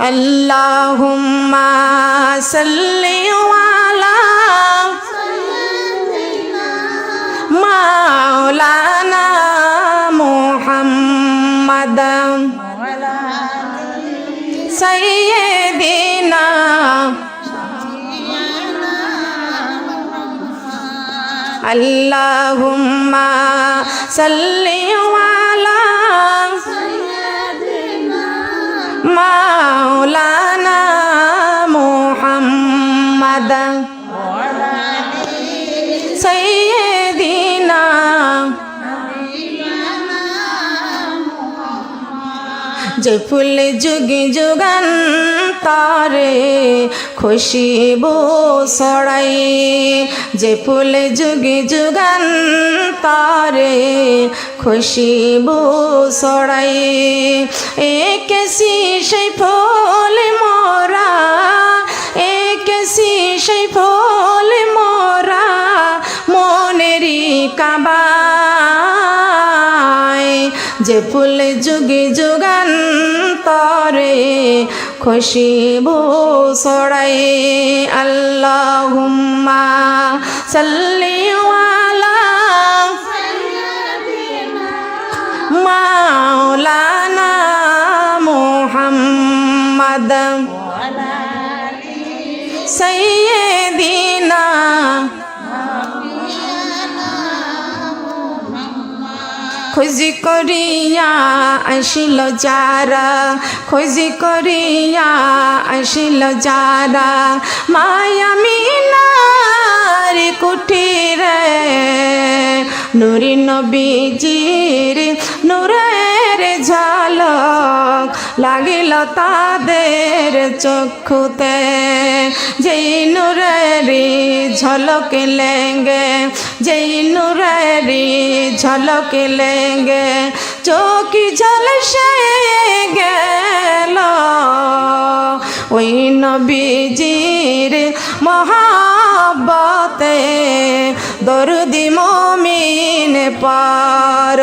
আল্লাহুম্মা সাল্লি আলা মাওলানা মুহাম্মাদ সাইয়্যিদিনা আল্লাহুম্মা সাল্লি আলা মাওলানা যে ফুল যুগে যুগান তারে খুশিবু সড়াই। যে ফুল যুগে যুগান তারে খুশিবু সড়াই। একেসি সেই ফুল মোরা একেসি সেই ফুল মোরা মনেরি কাবায় যে ফুল যুগে যুগান তরে খুশিবু সড়াই আল্লাহুম্মা সাল্লি আলা মাওলানা মুহাম্মদ। সাইয়্যিদিনা খুঁজি করিয়া আসিল যারা, খুঁজি করিয়া আসিল যারা। মায়ামি নারী কুঠিরে নুরি নবীজির নুরের ঝালক লাগিল তাদের চক্ষুতে। যেই নুরেরি ঝলক লেঙ্গে, যেই নুরেরি ঝলক লেঙ্গে চোখি ঝলসে গেল। ওই নবীজির মহাবতে দরদি মমিন পার।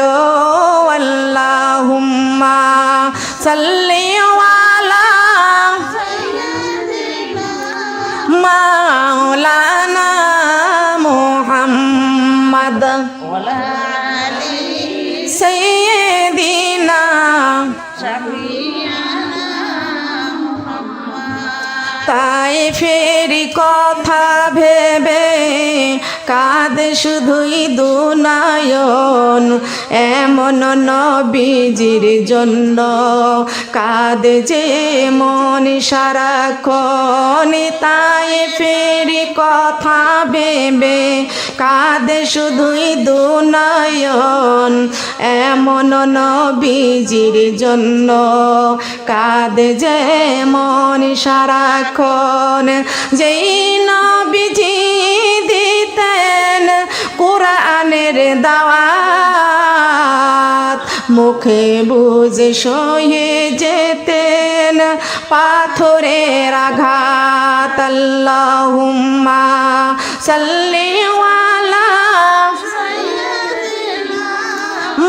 আল্লাহুম্মা সাল্লি আলা মাওলানা তাই ফেরি কথা ভেবে কাঁদে শুধুই দুনায়ন, এমন নবীজির জন্য। কাঁদে যে মন সারাক্ষণ, তাই ফেরি কথা ভেবে কাঁদে শুধুই দুনায়ন, এমন নবীজির জন্য। কাঁদে যে মন সারাক্ষণ, যেই নবীজি কোরআনের দাওয়াত। মুখে বুঝে সয়ে যেতেন পাথরের আঘাত। আল্লাহুম্মা সাল্লি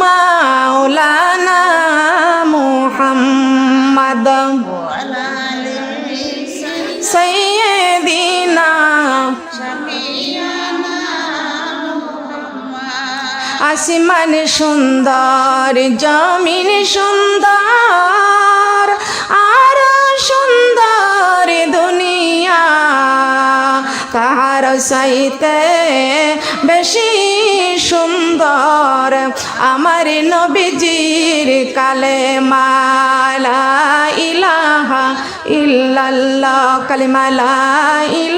মাওলানা মুহাম্মদ। আসমান সুন্দর, জমিন সুন্দর, আর সুন্দর দুনিয়া। কাহার সাইতে বেশি সুন্দর আমার নবীজির কালে মালা ইলাহা ইল্লাল্লাহ কালিমালা ইলা